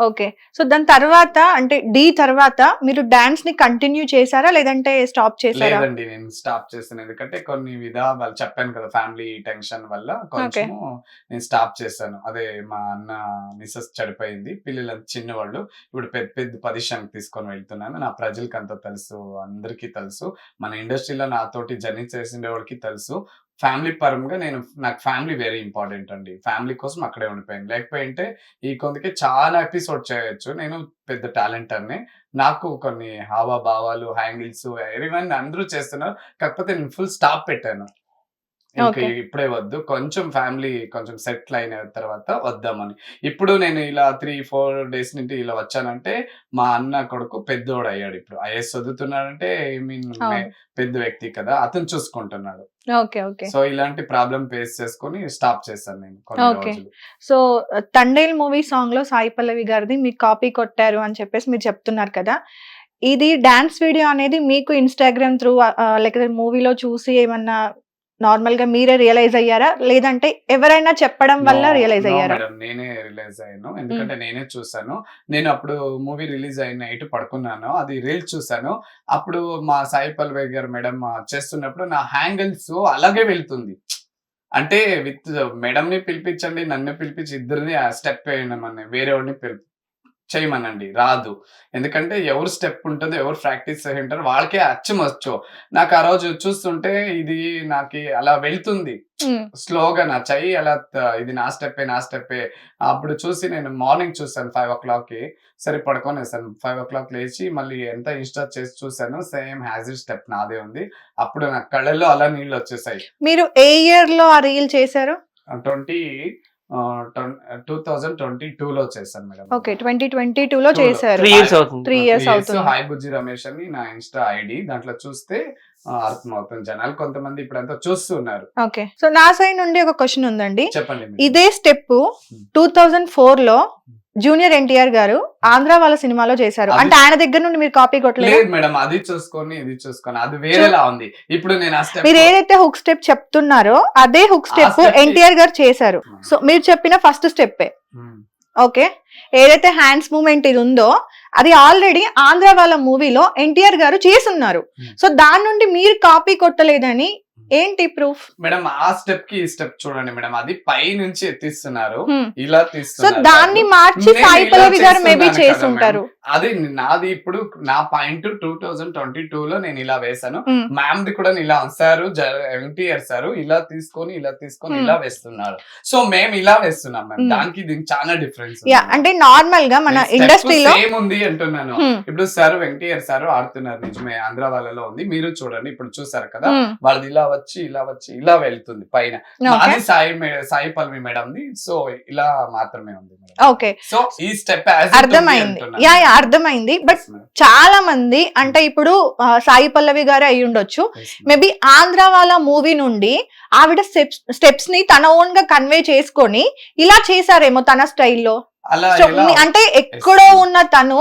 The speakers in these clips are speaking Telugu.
ఓకే. సో దాని తర్వాత అంటే డి తర్వాత మీరు డాన్స్ని కంటిన్యూ చేశారా? లేదంటే స్టాప్ చేశారా? లేదండి నేను స్టాప్ చేశాను. ఎందుకంటే కొన్ని విధా వాళ్ళు చెప్పాను కదా ఫ్యామిలీ టెన్షన్ వల్ల కొంచెం నేను స్టాప్ చేశాను. అదే మా అన్న మిస్సెస్ చనిపోయింది పిల్లలు చిన్నవాళ్ళు. ఇప్పుడు పెద్ద పెద్ద పొజిషన్ తీసుకొని వెళ్తున్నాను. నా ప్రజలకి అంత తెలుసు అందరికీ తెలుసు. మన ఇండస్ట్రీలో నాతోటి జర్నీ చేసిన వాళ్ళకి తెలుసు. ఫ్యామిలీ పరంగా నేను నాకు ఫ్యామిలీ వెరీ ఇంపార్టెంట్ అండి. ఫ్యామిలీ కోసం అక్కడే ఉండిపోయాను. లేకపోయింటే ఈ కొందకి చాలా ఎపిసోడ్ చేయొచ్చు. నేను పెద్ద టాలెంట్ అని నాకు కొన్ని హావభావాలు హ్యాంగిల్స్ ఎవరివన్నీ అందరూ చేస్తున్నారు. కాకపోతే నేను ఫుల్ స్టాప్ పెట్టాను. ఇంకా. ఇప్పుడే వద్దు. కొంచెం ఫ్యామిలీ కొంచెం సెటిల్ అయిన తర్వాత వద్దామని. ఇప్పుడు నేను ఇలా త్రీ ఫోర్ డేస్ నుండి ఇలా వచ్చానంటే మా అన్న కొడుకు పెద్దోడు అయ్యాడు ఇప్పుడు. ఐఎస్ చదువుతున్నాడంటే ఐ మీన్. పెద్ద వ్యక్తి కదా అతను చూసుకుంటున్నాడు. Okay okay. సో ఇలాంటి ప్రాబ్లం ఫేస్ చేసుకొని స్టాప్ చేశాను నేను సో తండేల్ మూవీ సాంగ్లో సాయి పల్లవి గారిది మీకు కాపీ కొట్టారు అని చెప్పేసి మీరు చెప్తున్నారు కదా. ఇది డాన్స్ వీడియో అనేది మీకు ఇన్స్టాగ్రామ్ త్రూ లేకపోతే మూవీలో చూసి ఏమన్నా నార్మల్గా మీరే రియలైజ్ అయ్యారా? లేదంటే ఎవరైనా చెప్పడం వల్ల రియలైజ్ అయ్యారా? మేడం నేనే రిలీజ్ అయ్యాను. ఎందుకంటే నేనే చూసాను నేను అప్పుడు మూవీ రిలీజ్ అయిన నైట్ పడుకున్నాను. అది రీల్ చూసాను అప్పుడు మా సాయి పల్వే గారు మేడం చేస్తున్నప్పుడు నా హ్యాంగిల్స్ అలాగే వెళ్తుంది. అంటే విత్ మేడం ని పిలిపించండి నన్ను పిలిపించి ఇద్దరిని ఆ స్టెప్ వేయమని వేరే వాడిని పిలిపి చేయమనండి రాదు. ఎందుకంటే ఎవరు స్టెప్ ఉంటుందో ఎవరు ప్రాక్టీస్ చేసి ఉంటారో వాళ్ళకే అచ్చం వచ్చు నాకు ఆ రోజు చూస్తుంటే ఇది నాకు అలా వెళ్తుంది. స్లోగా నా చెయ్యి అలా ఇది నా స్టెప్పే నా స్టెప్పే. అప్పుడు చూసి నేను మార్నింగ్ చూసాను ఫైవ్ ఓ క్లాక్కి సరే పడుకోనేసాను. ఫైవ్ ఓ క్లాక్ లేచి మళ్ళీ ఎంత ఇన్స్టా చేసి చూసాను సేమ్ హ్యాజిడ్ స్టెప్ నాదే ఉంది. అప్పుడు నా కళ్ళల్లో అలా నీళ్ళు వచ్చేసాయి. మీరు ఏ ఇయర్లో ఆ రీల్ చేశారు? Twenty two thousand twenty two లో చేశాను madam. Okay twenty twenty two లో. చేశారు. త్రీ ఇయర్స్ అవుతుంది. త్రీ ఇయర్స్ అవుతుంది. హాయ్ బుజ్జి రమేష్ అని నా ఇన్స్టా ఐడి దాంట్లో చూస్తే అర్థమవుతుంది. జనాలు కొంతమంది ఇప్పుడంతా చూస్తున్నారు ఓకే. సో నా సైడ్ నుండి ఒక క్వశ్చన్ ఉందండి. చెప్పండి. ఇదే స్టెప్ టూ థౌజండ్ ఫోర్లో జూనియర్ ఎన్టీఆర్ గారు ఆంధ్ర వాళ్ళ సినిమాలో చేశారు. అంటే ఆయన దగ్గర నుండి మీరు కాపీ కొట్టలేదు? లేదు మేడం అది చూసుకొని ఇది చూసుకొని అది వేరేలా ఉంది. ఇప్పుడు నేను స్టెప్ మీరు ఏదైతే హుక్ స్టెప్ చెప్తున్నారో అదే హుక్ స్టెప్ ఎన్టీఆర్ గారు చేశారు. సో మీరు చెప్పిన ఫస్ట్ స్టెప్పే ఓకే? ఏదైతే హ్యాండ్స్ మూమెంట్ ఇది ఉందో అది ఆల్రెడీ ఆంధ్ర వాళ్ళ మూవీలో ఎన్టీఆర్ గారు చేసున్నారు. సో దాని నుండి మీరు కాపీ కొట్టలేదని ఏంటి ప్రూఫ్ మేడం ఆ స్టెప్కి ఈ స్టెప్ చూడండి మేడం. అది పై నుంచి ఎత్తిస్తున్నారు. ఇలా సో తీస్తున్నారు. దాన్ని మార్చి సాయి పల్లవి గారు మేబీ చేసి ఉంటారు. అది నాది ఇప్పుడు నా point two thousand twenty two లో నేను ఇలా Hmm. మ్యామ్ ది కూడా ఇలా సారు ఎన్టీఆర్ సారు ఇలా తీసుకొని ఇలా తీసుకొని. ఇలా వేస్తున్నారు. సో మేము ఇలా వేస్తున్నాం మ్యామ్. దానికి దీనికి చాలా డిఫరెన్స్ అంటే నార్మల్గా మన ఇండస్ట్రీలో సేమ్ ఉంది అంటున్నాను. ఇప్పుడు సార్ వెంకటేశ్వర సార్ ఆడుతున్నారు నిజమే ఆంధ్ర వాళ్ళలో ఉంది. మీరు చూడండి ఇప్పుడు చూసారు కదా వాళ్ళది ఇలా వచ్చి ఇలా వచ్చి ఇలా వెళ్తుంది పైన. మాది సాయి సాయి పల్వి మేడంది సో ఇలా మాత్రమే ఉంది మేడం. ఓకే. సో ఈ స్టెప్ అర్థమైంది. యా యా అర్థమైంది. బట్ చాలా మంది అంటే ఇప్పుడు ఆ, సాయి పల్లవి గారు అయి ఉండొచ్చు. మేబీ ఆంధ్ర వాళ్ళ మూవీ నుండి ఆవిడ స్టెప్స్ స్టెప్స్ని తన ఓన్గా కన్వే చేసుకొని ఇలా చేశారేమో తన స్టైల్లో అంటే ఎక్కడో ఉన్న తను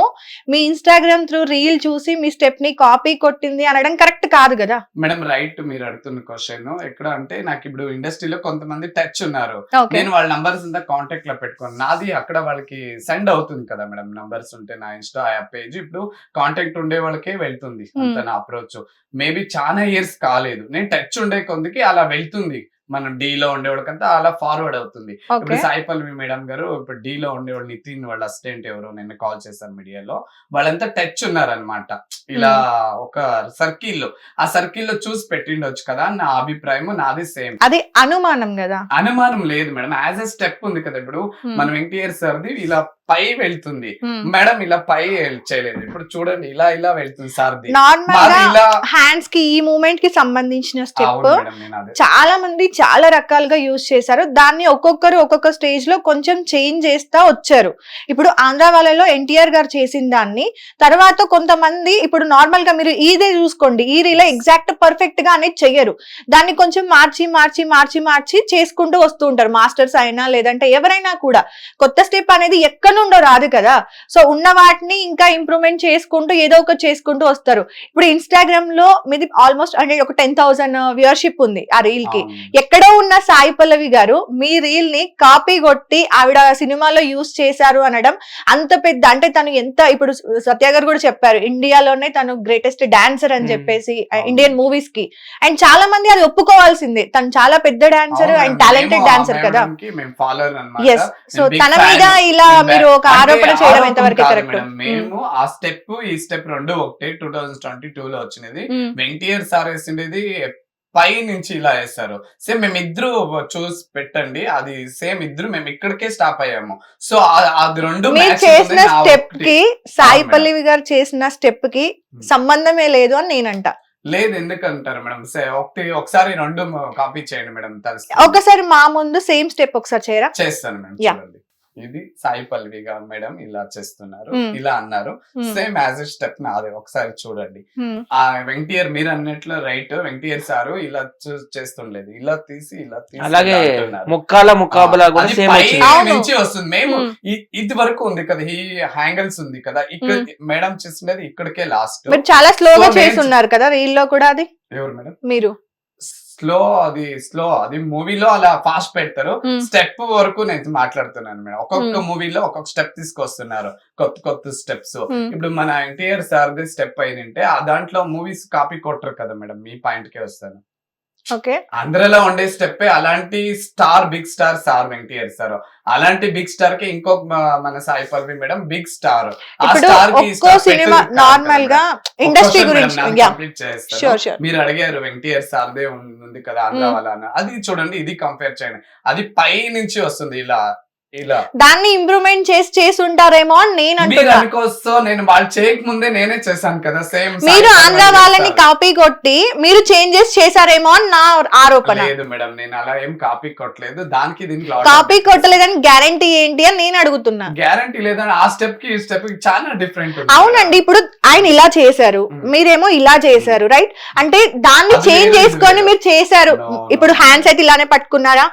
మీ ఇన్స్టాగ్రామ్ త్రూ రీల్ చూసి మీ స్టెప్ని కాపీ కొట్టింది అనడం కరెక్ట్ కాదు కదా? మేడం రైట్ మీరు అడుగుతున్న క్వశ్చన్ ఎక్కడ అంటే నాకు ఇప్పుడు ఇండస్ట్రీలో కొంతమంది టచ్ ఉన్నారు. నేను వాళ్ళ నంబర్స్ అంతా కాంటాక్ట్లో పెట్టుకోను. నాది అక్కడ వాళ్ళకి సెండ్ అవుతుంది కదా మేడం నంబర్స్ ఉంటే నా ఇన్స్టా యాప్ పేజ్ ఇప్పుడు కాంటాక్ట్ ఉండే వాళ్ళకే వెళ్తుంది. అంత నా అప్రోచ్ మేబీ చాలా ఇయర్స్ కాలేదు. నేను టచ్ ఉండే కొందికి అలా వెళ్తుంది. మనం D లో ఉండేవాడికంతా అలా ఫార్వర్డ్ అవుతుంది. ఇప్పుడు సాయి పల్వి మేడం గారు ఇప్పుడు D లో ఉండేవాళ్ళు నితిన్ వాళ్ళ అసిస్టెంట్ ఎవరు నిన్న కాల్ చేశాను మీడియాలో. వాళ్ళంతా టచ్ ఉన్నారనమాట ఇలా ఒక సర్కిల్లో ఆ సర్కిల్లో చూసి పెట్టిండొచ్చు కదా నా అభిప్రాయం నాది సేమ్. అది అనుమానం కదా. అనుమానం లేదు మేడం. యాజ్ ఎ స్టెప్ ఉంది కదా ఇప్పుడు. మన ఎన్టీఆర్ సార్ది ఇలా పై వెళ్తుంది. మేడం ఇలా పై చేయలేదు. ఇప్పుడు చూడండి ఇలా ఇలా వెళ్తుంది సార్ది నార్మల్ హ్యాండ్స్కి ఈ మూమెంట్కి సంబంధించిన స్టెప్ చాలా మంది చాలా రకాలుగా యూజ్ చేశారు. దాన్ని ఒక్కొక్కరు ఒక్కొక్క స్టేజ్లో కొంచెం చేంజ్ చేస్తా వచ్చారు. ఇప్పుడు ఆంధ్ర వాళ్ళలో ఎన్టీఆర్ గారు చేసిన దాన్ని తర్వాత కొంతమంది ఇప్పుడు నార్మల్గా మీరు ఇదే చూసుకోండి. ఈ రీలో ఎగ్జాక్ట్ పర్ఫెక్ట్గా అనేది చెయ్యరు. దాన్ని కొంచెం మార్చి మార్చి మార్చి మార్చి చేసుకుంటూ వస్తూ ఉంటారు. మాస్టర్స్ అయినా లేదంటే ఎవరైనా కూడా కొత్త స్టెప్ అనేది ఎక్కడి నుండో రాదు కదా సో ఉన్న వాటిని ఇంకా ఇంప్రూవ్మెంట్ చేసుకుంటూ ఏదో ఒకటి చేసుకుంటూ వస్తారు ఇప్పుడు ఇన్స్టాగ్రామ్లో మీది ఆల్మోస్ట్ అంటే ఒక టెన్ థౌసండ్ వ్యూవర్షిప్ ఉంది ఆ రీల్కి. ఎక్కడో ఉన్న సాయి పల్లవి గారు మీ రీల్ని కాపీ కొట్టి ఆవిడ సినిమాలో యూస్ చేశారు అనడం అంత పెద్ద అంటే తను ఎంత ఇప్పుడు సత్య గారు కూడా చెప్పారు ఇండియాలోనే తను గ్రేటెస్ట్ డాన్సర్ అని. చెప్పేసి. ఇండియన్ మూవీస్కి అండ్ చాలా మంది అది ఒప్పుకోవాల్సిందే తను చాలా పెద్ద డాన్సర్ అండ్ టాలెంటెడ్ డాన్సర్ కదా. ఎస్ సో తన. మీద ఇలా నేను మీరు ఒక ఆరోపణ చేయడం ఎంతవరకు కరెక్ట్ మేడం. మేము ఆ స్టెప్ ఈ స్టెప్ రెండు ఒకటే టూ థౌజండ్ ట్వంటీ టూ లో వచ్చినది. వెంకటేర్ సార్ వేసిండేది పై నుంచి ఇలా వేస్తారు సేమ్ మేము ఇద్దరు చూసి పెట్టండి అది సేమ్ ఇద్దరు మేము ఇక్కడికే స్టాప్ అయ్యాము సో అది రెండు చేసిన స్టెప్. కి సాయి. పల్లవి గారు చేసిన స్టెప్కి. సంబంధమే లేదు అని నేనంట లేదు ఎందుకంటారు మేడం సే- ఒకటి ఒకసారి రెండు కాపీ చేయండి మేడం ఒకసారి మా ముందు సేమ్ స్టెప్ ఒకసారి చేయరా చేస్తాను మేడం ఇది సాయి పల్వి గారు మేడం ఇలా చేస్తున్నారు. ఇలా అన్నారు. సేమ్ యాజ్ స్టెప్ నాదే. ఒకసారి చూడండి. ఆ వెంకటియర్ మీరు అన్నట్లు రైట్. వెంకటియర్ సారు ఇలా చూ- చేస్తుండలేదు ఇలా తీసి ఇలా తీసి అలాగే. ముక్కాల. నుంచి వస్తుంది. మేము ఇది వరకు ఉంది కదా. ఈ హ్యాంగిల్స్ ఉంది కదా. ఇక్కడ మేడం చేస్తున్నది ఇక్కడికే లాస్ట్ మీరు చాలా స్లోగా చేస్తున్నారు కదా. రీల్లో కూడా అది? ఎవరు మేడం? మీరు. స్లో అది స్లో అది మూవీలో అలా ఫాస్ట్ పెడతారు. స్టెప్ వరకు నేను మాట్లాడుతున్నాను మేడం ఒక్కొక్క. మూవీలో ఒక్కొక్క స్టెప్ తీసుకొస్తున్నారు కొత్త కొత్త స్టెప్స్. ఇప్పుడు మన ఎన్టీఆర్ సార్ది స్టెప్ అయిందంటే ఆ దాంట్లో మూవీస్ కాపీ కొట్టరు కదా మేడం మీ పాయింట్ కే వస్తాను ఆంధ్రలో ఉండే స్టెప్ అలాంటి star big star sir Venkatesh sir. అలాంటి బిగ్ స్టార్కి ఇంకొక మన Sai Pallavi madam big star. ఆ ఇప్పుడు స్టార్కి సినిమా నార్మల్గా ఇండస్ట్రీ గురించి మీరు అడిగారు వెంకటేర్ సార్దే ఉంది కదా ఆంధ్ర Hmm. వాళ్ళ. అది చూడండి ఇది కంపేర్ చేయండి. అది పై నుంచి వస్తుంది ఇలా. దాన్ని ఇంప్రూవ్మెంట్ చేసి చేసి ఉంటారేమో అని నేను అంటున్నా. నేను వాళ్ళు చేయక ముందే నేనే చేశాను కదా సేమ్ మీరు ఆంధ్ర వాళ్ళని కాపీ కొట్టి మీరు చేంజెస్ చేశారేమో అని నా ఆరోపణ. లేదు మేడం నేను అలా ఏం కాపీ కొట్టలేదు. దానికి దీనికి కాపీ కొట్టలేదని గ్యారంటీ ఏంటి అని నేను అడుగుతున్నా. గ్యారంటీ లేదని ఆ స్టెప్కి ఈ స్టెప్కి చాలా డిఫరెంట్ అవునండి ఇప్పుడు ఆయన ఇలా చేశారు. Mm. మీరేమో ఇలా చేశారు రైట్ అంటే దాన్ని చేంజ్ చేసుకొని. మీరు చేశారు. ఇప్పుడు హ్యాండ్స్ అయితే ఇలానే పట్టుకున్నారా?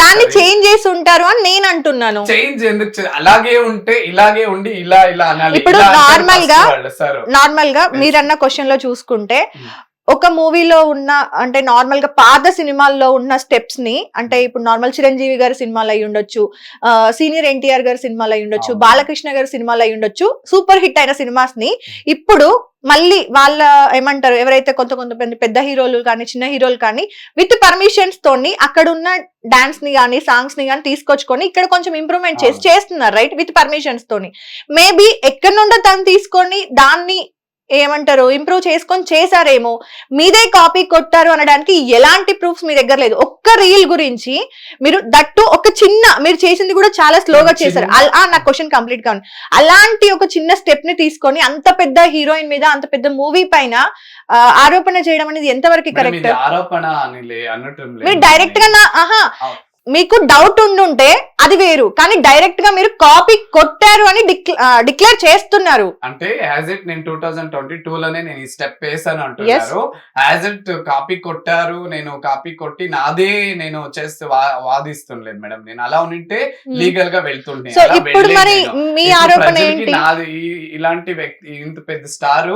దాన్ని చేంజ్ చేసి ఉంటారు అని నేను అంటున్నాను చేంజ్ ఎందుకు అలాగే ఉంటే ఇలాగే ఉండి ఇలా ఇలా అనాలి ఇప్పుడు first గా. నార్మల్గా. మీరన్న క్వశ్చన్లో చూసుకుంటే Mm. ఒక మూవీలో ఉన్న అంటే నార్మల్గా పాత సినిమాల్లో ఉన్న స్టెప్స్ని అంటే ఇప్పుడు నార్మల్ చిరంజీవి గారి సినిమాలు అయి ఉండొచ్చు సీనియర్ ఎన్టీఆర్ గారి సినిమాలు అయి ఉండొచ్చు. బాలకృష్ణ గారి సినిమాలు అయి ఉండొచ్చు సూపర్ హిట్ అయిన సినిమాస్ని ఇప్పుడు మళ్ళీ వాళ్ళ ఏమంటారు ఎవరైతే కొంత కొంత పెద్ద- హీరోలు కానీ చిన్న హీరోలు కానీ విత్ పర్మిషన్స్ తోని అక్కడ ఉన్న డాన్స్ని కానీ సాంగ్స్ని కానీ తీసుకొచ్చుకొని ఇక్కడ కొంచెం ఇంప్రూవ్మెంట్ చేసి. చేస్తున్నారు రైట్ విత్ పర్మిషన్స్ తోని మేబీ ఎక్కడి నుండో తను తీసుకొని దాన్ని ఏమంటారు? ఇంప్రూవ్ చేసుకొని చేశారేమో. మీదే కాపీ కొట్టారు అనడానికి ఎలాంటి ప్రూఫ్స్ మీ దగ్గర లేదు. ఒక్క రీల్ గురించి మీరు దట్టు ఒక చిన్న మీరు చేసింది కూడా చాలా స్లోగా చేశారు. అలా నా క్వశ్చన్ కంప్లీట్గా ఉంది. అలాంటి ఒక చిన్న స్టెప్ని తీసుకొని అంత పెద్ద హీరోయిన్ మీద అంత పెద్ద మూవీ పైన ఆరోపణ చేయడం అనేది ఎంతవరకు కరెక్ట్ ఆరోపణ మీరు డైరెక్ట్గా నా ఆహా. మీకు డౌట్ ఉండుంటే అది వేరు. కానీ డైరెక్ట్గా మీరు కాపీ కొట్టారు అని డిక్లేర్ చేస్తున్నారు. అంటే యాజ్ ఇట్ నేను టూ థౌజండ్ ట్వంటీ టూ లోనే నేను ఈ స్టెప్ వేసాను అంటున్నారు. యాజ్ ఇట్ కాపీ కొట్టారు నేను కాపీ కొట్టి నాదే నేను చేస్తే వాదిస్తుండలేదు మేడం. నేను అలా ఉంటే లీగల్గా వెళ్తుండే. సో ఇప్పుడు మరి. మీ ఆరోపణ ఏంటి? నాది ఇలాంటి వ్యక్తి ఇంత పెద్ద స్టార్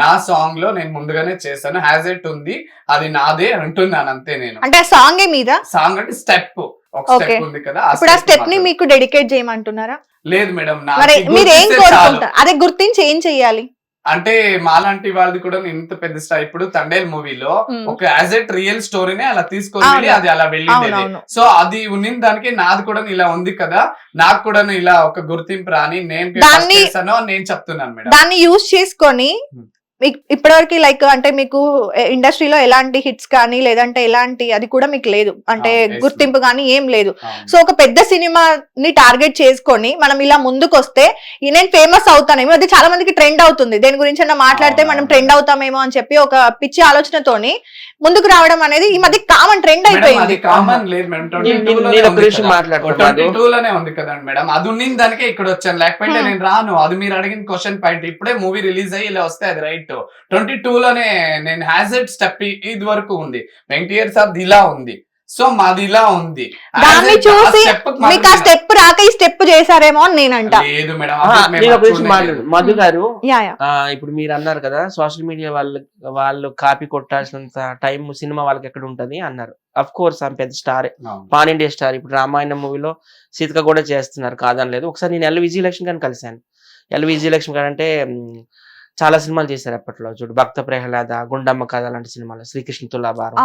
నా సాంగ్లో నేను ముందుగానే చేశాను. హ్యాజ్ ఇట్ ఉంది అది నాదే అంటున్నాను అంతే నేను. అంటే సాంగే మీద? సాంగ్ అంటే స్టెప్ ఒక. స్టెప్ ఉంది కదా ఇప్పుడు ఆ స్టెప్ని. మీకు డెడికేట్ చేయమంటున్నారా లేదు మేడం మరి ఏం. కోరుకుంటారు అదే గుర్తించి ఏం చెయ్యాలి అంటే మాలాంటి వాళ్ళది కూడా ఇంత పెద్ద స్టార్ ఇప్పుడు తండేల్ మూవీలో. ఒక యాజ్ ఎట్ రియల్ స్టోరీనే అలా తీసుకొని అది అలా వెళ్ళింది సో అది ఉన్న దానికి నాది కూడా ఇలా ఉంది కదా నాకు కూడా ఇలా ఒక గుర్తింపు రాని నేను నేను చెప్తున్నాను మేడం దాన్ని యూజ్ చేసుకొని. మీకు ఇప్పటివరకు లైక్ అంటే మీకు ఇండస్ట్రీలో ఎలాంటి హిట్స్ కానీ లేదంటే ఎలాంటి అది కూడా మీకు లేదు అంటే గుర్తింపు కానీ ఏం లేదు. సో ఒక పెద్ద సినిమాని టార్గెట్ చేసుకొని మనం ఇలా ముందుకు వస్తే నేను ఫేమస్ అవుతానేమో అది చాలా మందికి ట్రెండ్ అవుతుంది దేని గురించి అన్న మాట్లాడితే మనం. ట్రెండ్ అవుతామేమో అని చెప్పి ఒక పిచ్చి ఆలోచనతోని ముందుకు రావడం అనేది ఈ మధ్య కామన్ ట్రెండ్ అయిపోయింది. కామన్ లేదు మేడం టూ లోనే ఉంది కదండి మేడం అది ఉన్నిన దానికే ఇక్కడ వచ్చాను. లేకపోతే Hmm. నేను రాను. అది మీరు అడిగిన క్వశ్చన్ పాయింట్ ఇప్పుడే మూవీ రిలీజ్ అయ్యి ఇలా వస్తే అది రైట్ ట్వంటీ టూ లోనే నేను హ్యాజెడ్ స్టెప్ ఇది వరకు ఉంది. వెంకటేర్ సార్ ఇలా ఉంది. సో మాది ఇలా ఉంది. దాన్ని చూసి మీకు ఆ స్టెప్ రాక ఈ స్టెప్ చేశారేమో అని నేనంట. లేదు మేడం నేను మధు గారు యా యా. ఆ, ఇప్పుడు మీరు అన్నారు కదా సోషల్ మీడియా వాళ్ళు వాళ్ళు కాపీ కొట్టాల్సినంత టైం సినిమా వాళ్ళకి ఎక్కడ ఉంటది అన్నారు. అఫ్ కోర్స్ ఆమె పెద్ద స్టార్. పాన్ ఇండియా స్టార్ ఇప్పుడు రామాయణం మూవీలో సీతక కూడా చేస్తున్నారు కాదని లేదు ఒకసారి నేను ఎల్ విజయలక్ష్మి గారిని కలిశాను. ఎల్ విజయలక్ష్మి గారు అంటే చాలా సినిమాలు చేశారు అప్పట్లో. చూడు భక్త ప్రహ్లాద గుండమ్మ కథ లాంటి సినిమాలు శ్రీకృష్ణ తులాభారం.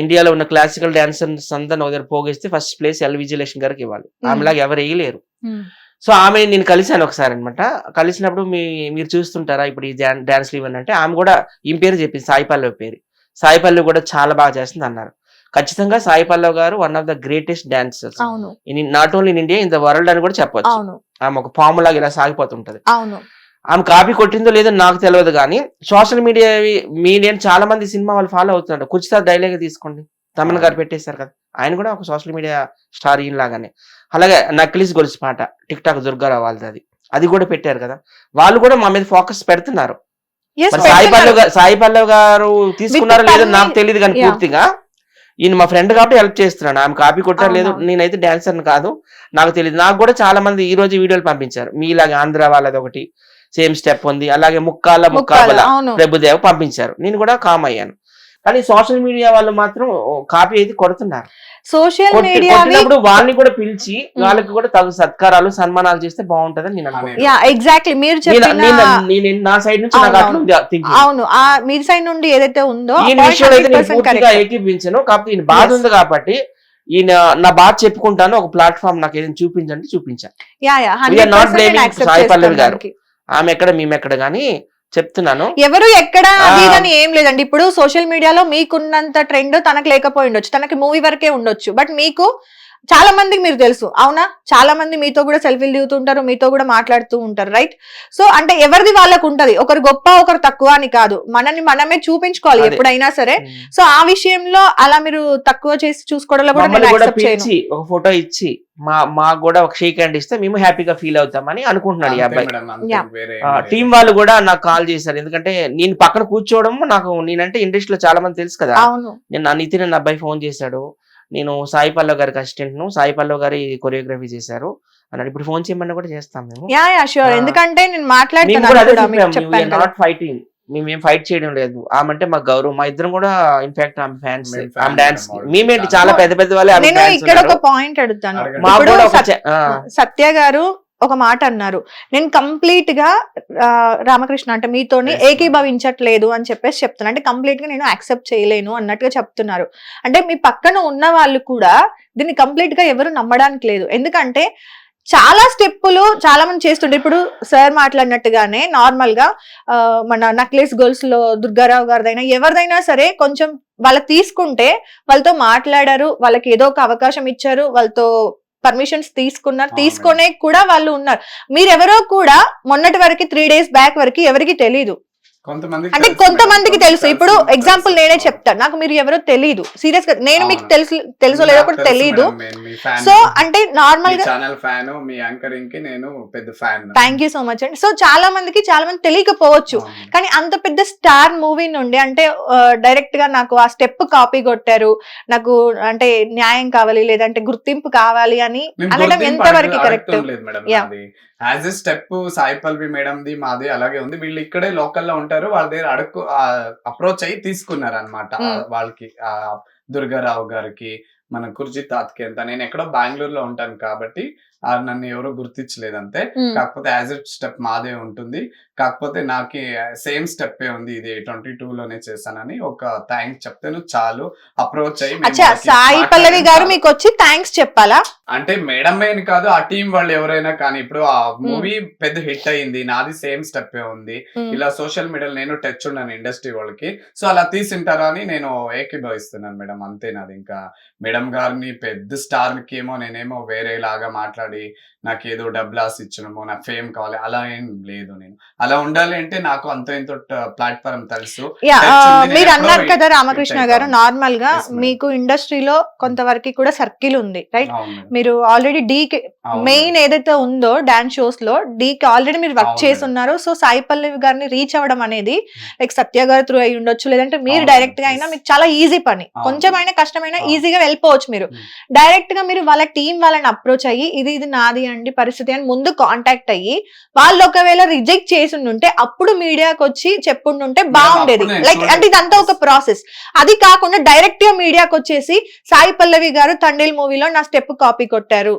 ఇండియాలో ఉన్న క్లాసికల్ డాన్సర్స్ అందరిని ఒక దగ్గర పోగేస్తే ఫస్ట్ ప్లేస్ ఎల్ విజయలక్ష్మి గారికి ఇవ్వాలి. ఆమెలాగా ఎవరు వేయలేరు. సో ఆమె నేను కలిశాను ఒకసారి అనమాట కలిసినప్పుడు మీ మీరు చూస్తుంటారా ఇప్పుడు ఈ డాన్స్ ఇవన్నీ అంటే ఆమె కూడా ఈ పేరు చెప్పింది సాయి పల్లవి పేరు. సాయి పల్లవి కూడా చాలా బాగా చేస్తుంది అన్నారు. ఖచ్చితంగా సాయి పల్లవి గారు one of the greatest dancers not only in India in the world అని కూడా చెప్పొచ్చు. అవును. ఆమె ఒక పాము లాగా ఇలా సాగిపోతుంటది. అవును. ఆమె కాపీ కొట్టిందో లేదో నాకు తెలియదు కానీ సోషల్ మీడియా మీడియా చాలా మంది సినిమా వాళ్ళు ఫాలో అవుతున్నారు. కుచిత డైలాగ్ తీసుకోండి. తమన్ గారు పెట్టేశారు కదా. ఆయన కూడా ఒక సోషల్ మీడియా స్టార్ ఈయన లాగానే. అలాగే నక్లీస్ గొలుసు పాట టిక్ టాక్ దుర్గారావు వాళ్ళది అది. అది కూడా పెట్టారు కదా. వాళ్ళు కూడా మా మీద ఫోకస్ పెడుతున్నారు. సాయి. పల్లవ్ గారు సాయి పల్లవ్ గారు తీసుకున్నారో లేదో నాకు తెలియదు కానీ. పూర్తిగా. ఈయన మా ఫ్రెండ్ కాబట్టి హెల్ప్ చేస్తున్నాడు. ఆమె కాపీ కొట్టారు లేదు. నేనైతే డాన్సర్ కాదు. నాకు తెలియదు నాకు కూడా చాలా మంది ఈ రోజు వీడియోలు పంపించారు. మీలాగా ఆంధ్ర వాళ్ళది ఒకటి. సేమ్ స్టెప్ ఉంది. అలాగే ముక్కాల ముక్కాల, ముక్కాబల ప్రభుదేవ్ పంపించారు. నేను కూడా కామ్ అయ్యాను. కానీ సోషల్ మీడియా వాళ్ళు మాత్రం కాపీ అయితే కొడుతున్నారు. సోషల్ మీడియా వాళ్ళని కూడా పిలిచి వాళ్ళకి కూడా తగు సత్కారాలు సన్మానాలు చేస్తే బాగుంటదని నేను అనుకుంటున్నాను. ఎగ్జాక్ట్లీ మీరు నేను- చెప్పిన నేను- నేను నా సైడ్ నుంచి నాకు అవును ఆ మీ సైడ్ నుండి ఏదైతే ఉందో విషయంలో అయితే నేను 100% పూర్తిగా correct. ఏకీపించను కాకపోతే ఈయన బాధ. ఉంది కాబట్టి ఈయన నా బాధ చెప్పుకుంటాను. ఒక ప్లాట్ఫామ్ నాకు ఏదైనా చూపించండి చూపించాను yeah yeah We are not 100% నేను blaming accept సాయి చేస్తాను పల్లవి గారు. ఆమె ఎక్కడ మేము ఎక్కడ కానీ చెప్తున్నాను. ఎవరు ఎక్కడ ఏం లేదండి. ఇప్పుడు సోషల్ మీడియాలో మీకున్నంత ట్రెండ్ తనకు లేకపోయి ఉండొచ్చు. తనకి మూవీ వరకే ఉండొచ్చు. బట్ మీకు చాలా మందికి మీరు తెలుసు. అవునా? చాలా మంది మీతో కూడా సెల్ఫీలు దిగుతుంటారు మీతో కూడా మాట్లాడుతూ ఉంటారు రైట్ సో అంటే ఎవరిది వాళ్ళకు ఉంటది? ఒకరు గొప్ప ఒకరు తక్కువ అని కాదు. మనని మనమే చూపించుకోవాలి. ఎప్పుడైనా సరే. సో ఆ విషయంలో అలా మీరు తక్కువ చేసి చూసుకోవడంలో కూడా ఒక ఫోటో ఇచ్చి మా మాకు కూడా ఒక షేక్ హ్యాండ్ ఇస్తే మేము హ్యాపీగా ఫీల్ అవుతామని అనుకుంటున్నాడు ఈ అబ్బాయి. టీం వాళ్ళు కూడా నాకు కాల్ చేశారు. ఎందుకంటే నేను పక్కన కూర్చోవడం నాకు నేనంటే ఇండస్ట్రీలో చాలా మంది తెలుసు కదా. అవును. నేను నా నితిన్ అన్న అబ్బాయి ఫోన్ చేశాడు. నేను సాయి పల్లవ్ గారికి అసిస్టెంట్ను సాయి పల్లవ్ గారి కొరియోగ్రఫీ చేశారు. అన్నాడు ఇప్పుడు ఫోన్ చేయమని కూడా చేస్తాం మేము. యా యా షూర్ ఆ. ఎందుకంటే నేను మాట్లాడుతున్నాను. నాట్ ఫైటింగ్ మేము ఫైట్ చేయడం లేదు. ఆమె అంటే మాకు గౌరవం. మా ఇద్దరం కూడా ఇన్ఫాక్ట్ ఆమె ఫ్యాన్స్ ఆమె డాన్స్. మేమేంటి చాలా పెద్ద పెద్ద వాళ్ళే ఇక్కడ ఒక. పాయింట్ అడుగుతాను. సత్య గారు ఒక మాట అన్నారు. నేను కంప్లీట్గా రామకృష్ణ అంటే మీతోని. ఏకీభవించట్లేదు అని చెప్పేసి చెప్తున్నా. అంటే కంప్లీట్గా నేను యాక్సెప్ట్ చేయలేను అన్నట్టుగా చెప్తున్నారు. అంటే మీ పక్కన ఉన్న వాళ్ళు కూడా దీన్ని కంప్లీట్గా ఎవరు నమ్మడానికి లేదు. ఎందుకంటే చాలా స్టెప్పులు చాలా మంది చేస్తుంటారు ఇప్పుడు సార్ మాట్లాడినట్టుగానే నార్మల్గా మన నక్లెస్ గర్ల్స్లో దుర్గారావు గారిదైనా ఎవరిదైనా సరే కొంచెం వాళ్ళకి తీసుకుంటే వాళ్ళతో మాట్లాడారు వాళ్ళకి ఏదో ఒక అవకాశం ఇచ్చారు వాళ్ళతో పర్మిషన్స్ తీసుకున్నారు. తీసుకునే కూడా వాళ్ళు ఉన్నారు. మీరెవరో కూడా మొన్నటి వరకు త్రీ డేస్ బ్యాక్ వరకు ఎవరికి తెలీదు. అంటే కొంతమందికి తెలుసు. ఇప్పుడు ఎగ్జాంపుల్. నేనే చెప్తాను. నాకు మీరు ఎవరో తెలీదు. సీరియస్గా నేను మీకు. తెలుసు తెలుసో లేదో కూడా fan సో. అంటే నార్మల్గా ఛానల్ ఫ్యాన్ మీ యాంకరింగ్కి నేను పెద్ద fan thank you so much అండి. సో చాలా మందికి చాలా మంది తెలియకపోవచ్చు. కానీ అంత పెద్ద స్టార్ మూవీ నుండి అంటే డైరెక్ట్గా నాకు ఆ స్టెప్ కాపీ కొట్టారు. నాకు అంటే న్యాయం కావాలి లేదంటే గుర్తింపు కావాలి అని అనడం ఎంతవరకు correct as a step Sai Pallavi madam the మాది అలాగే ఉంది. వీళ్ళు ఇక్కడే లోకల్లో ఉంటారు వాళ్ళ దగ్గర అడుక్కు అప్రోచ్ అయ్యి తీసుకున్నారు అనమాట. వాళ్ళకి ఆ దుర్గారావు గారికి మన కుర్జీ తాత్కి ఎంత నేను ఎక్కడో బెంగళూరులో ఉంటాను కాబట్టి నన్ను ఎవరు గుర్తించలేదు అంతే ఉమ్. కాకపోతే యాజ్ ఎ స్టెప్ మాదే ఉంటుంది. కాకపోతే నాకు సేమ్ స్టెప్ ఉంది. ఇది ట్వంటీ టూ లోనే చేశానని ఒక థ్యాంక్స్ చెప్తే చాలు. అప్రోచ్ అయ్యి సాయి పల్లవి మాట్లాడాం గారు. మీకు వచ్చి థ్యాంక్స్ చెప్పాలా? అంటే మేడం అని కాదు ఆ టీం వాళ్ళు ఎవరైనా కానీ ఇప్పుడు ఆ మూవీ పెద్ద హిట్ అయింది. నాది సేమ్ స్టెప్ ఉంది. ఇలా సోషల్ మీడియాలో నేను టచ్ ఉన్నాను ఇండస్ట్రీ వాళ్ళకి. సో అలా తీసింటారా అని నేను ఏకీభవిస్తున్నాను మేడం. అంతే నాది ఇంకా. మేడం గారిని పెద్ద స్టార్కి ఏమో నేనేమో వేరే లాగా మాట్లాడి నాకు ఏదో డబ్బులు ఆశ ఇచ్చినమో నాకు ఫేమ్ కావాలి అలా ఏం లేదు నేను అలా ఉండాలి అంటే నాకు అంత ఇంత ప్లాట్ఫామ్ తెలుసు మీరు నేను అన్నారు కదా రామకృష్ణ గారు. నార్మల్గా. మీకు ఇండస్ట్రీలో కొంతవరకు కూడా సర్కిల్ ఉంది రైట్. మీరు ఆల్రెడీ డీ మెయిన్ ఏదైతే ఉందో డాన్స్ షోస్లో డీ కి ఆల్రెడీ మీరు వర్క్ చేసి. ఉన్నారు సో సాయి పల్లవి గారిని రీచ్ అవ్వడం అనేది లైక్ సత్య గారి త్రూ అయి ఉండొచ్చు లేదంటే మీరు డైరెక్ట్గా అయినా. మీకు చాలా ఈజీ పని అవును. కొంచెం అయినా కష్టమైనా. ఈజీగా వెళ్ళిపోవచ్చు మీరు Hmm. డైరెక్ట్గా మీరు వాళ్ళ టీం వాళ్ళని అప్రోచ్ అయ్యి ఇది ఇది నాది అండి పరిస్థితి అని ముందు కాంటాక్ట్ అయ్యి వాళ్ళు ఒకవేళ రిజెక్ట్ చేసి ఉంటే అప్పుడు మీడియాకి వచ్చి చెప్పుండుంటే బాగుండేది. లైక్. అంటే ఇదంతా ఒక ప్రాసెస్ అది కాకుండా డైరెక్ట్గా మీడియాకి వచ్చేసి సాయి పల్లవి గారు తండేల్ మూవీలో నా స్టెప్ కాపీ కొట్టారు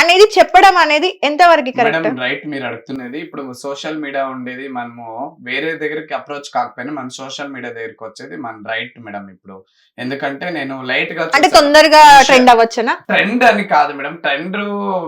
అనేది చెప్పడం అనేది ఎంతవరకు కరెక్ట్ రైట్ మీరు అడుగుతున్నది. ఇప్పుడు సోషల్ మీడియా ఉండేది మనము వేరే దగ్గరికి అప్రోచ్ కాకపోయినా మన సోషల్ మీడియా దగ్గరికి వచ్చేది మన రైట్ మేడం ఇప్పుడు. ఎందుకంటే నేను లైట్గా అంటే తొందరగా. ట్రెండ్ అవ్వచ్చనా? ట్రెండ్ అని కాదు మేడం. ట్రెండ్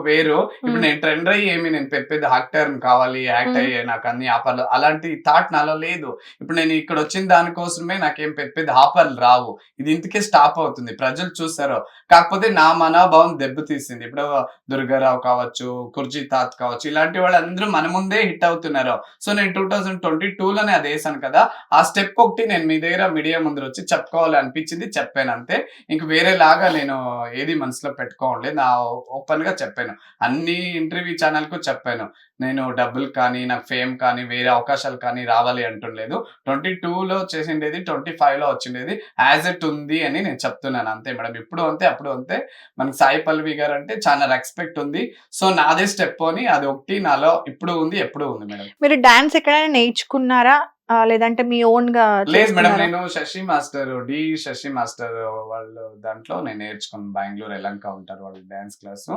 వేరు. ఇప్పుడు Hmm. నేను ట్రెండ్ అయ్యి ఏమి నేను పెద్ద యాక్టర్ కావాలి యాక్ట్ Hmm. అయ్యే నాకు అన్ని ఆఫర్లు అలాంటి థాట్ నాలో లేదు. ఇప్పుడు నేను ఇక్కడ వచ్చిన దానికోసమే నాకేం పెద్ద పెద్ద ఆఫర్లు రావు. ఇది ఇంతకే స్టాప్ అవుతుంది. ప్రజలు చూస్తారు కాకపోతే నా మనోభావం దెబ్బతీసింది ఇప్పుడు దుర్గారావు కావచ్చు కుర్జీ తాత్ కావచ్చు ఇలాంటి వాళ్ళు అందరూ మన ముందే హిట్ అవుతున్నారు. సో నేను టూ థౌజండ్ ట్వంటీ లోనే అది వేసాను కదా. ఆ స్టెప్ ఒకటి నేను మీ దగ్గర మీడియా ముందు వచ్చి చెప్పుకోవాలి అనిపించింది చెప్పాను అంతే. ఇంక వేరే లాగా నేను ఏది మనసులో పెట్టుకోవట్లేదు నా ఓపెన్గా చెప్పాను. అన్ని ఇంటర్వ్యూ ఛానల్కు చెప్పాను. నేను డబ్బులు కానీ నాకు ఫేమ్ కానీ వేరే అవకాశాలు కానీ రావాలి అంటుండలేదు. ట్వంటీ లో చేసిండేది ట్వంటీ లో వచ్చిండేది. యాజ్ ఇట్ ఉంది అని నేను చెప్తున్నాను. అంతే మేడం. ఇప్పుడు అంతే అప్పుడు అంతే. మనకి సాయి పల్లవి గారు అంటే చాలా రెస్పెక్ట్ ఉంది. సో నాదే స్టెప్ అని అది ఒకటి నాలో ఇప్పుడు ఉంది ఎప్పుడు ఉంది మేడం. మీరు డాన్స్ ఎక్కడైనా నేర్చుకున్నారా? లేదంటే మీ ఓన్గా లేదు మేడం? నేను Shashi master D Shashi master వాళ్ళు దాంట్లో నేను నేర్చుకున్నాను బెంగళూరు ఎలంక ఉంటారు వాళ్ళు డాన్స్ క్లాస్.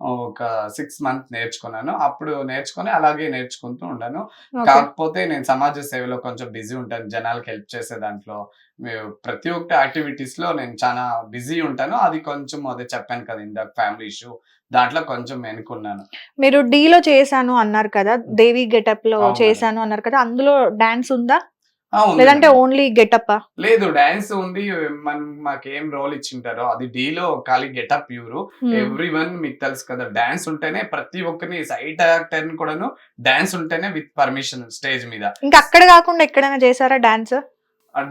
ఒక సిక్స్ మంత్ నేర్చుకున్నాను. అప్పుడు నేర్చుకొని అలాగే నేర్చుకుంటూ ఉన్నాను Okay. కాకపోతే నేను సమాజ సేవలో కొంచెం బిజీ ఉంటాను. జనాలకి హెల్ప్ చేసే దాంట్లో ప్రతి ఒక్క యాక్టివిటీస్లో నేను చాలా బిజీ ఉంటాను. అది కొంచెం అదే చెప్పాను కదా ఇందాక ఫ్యామిలీ ఇష్యూ. దాంట్లో కొంచెం వెనుకున్నాను. మీరు D లో చేశాను అన్నారు కదా దేవి గెటప్లో. చేశాను అన్నారు కదా అందులో డాన్స్ ఉందా? లేదంటే. ఓన్లీ గెటప్ లేదు డాన్స్ ఉంది మనం మాకు ఏం రోల్ ఇచ్చింటారో అది డీలో ఖాళీ గెటప్ ప్యూర్. ఎవ్రీ వన్ మీకు తెలుసు కదా డాన్స్ ఉంటేనే ప్రతి ఒక్కరిని సైట్ యాక్టర్ కూడాను డాన్స్ ఉంటేనే విత్ పర్మిషన్ స్టేజ్ మీద. ఇంకా అక్కడ కాకుండా ఎక్కడైనా చేశారా డాన్స్?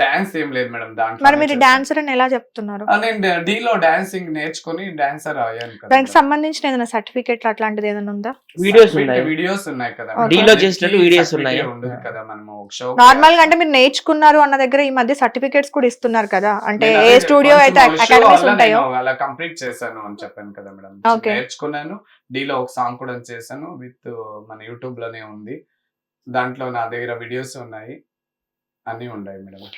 డాన్స్ ఏం లేదు మేడం దాంట్లో మరి మీరు డాన్సర్ అని ఎలా చెప్తున్నారు? నేను డీలో డాన్సింగ్ నేర్చుకొని డాన్సర్ అయ్యాను కదా దానికి సంబంధించిన ఏదైనా సర్టిఫికేట్ అట్లాంటిది ఏదైనా ఉందా? వీడియోస్ ఉన్నాయి. వీడియోస్ ఉన్నాయి కదా. D లో చేసినట్టు videos ఉన్నాయి. ఉండదు కదా మనము ఒక షో నార్మల్గా అంటే మీరు నేర్చుకున్నారు అన్న దగ్గర ఈ మధ్య సర్టిఫికేట్స్ కూడా ఇస్తున్నారు కదా. అంటే ఏ స్టూడియో అయితే అకాడమీస్ ఉంటాయో? అలా కంప్లీట్ చేశాను అని చెప్పాను కదా మేడం. నేర్చుకున్నాను. డీలో ఒక సాంగ్ కూడా చేశాను విత్ మన యూట్యూబ్లోనే ఉంది. దాంట్లో నా దగ్గర వీడియోస్ ఉన్నాయి. అన్ని ఉన్నాయి మేడం.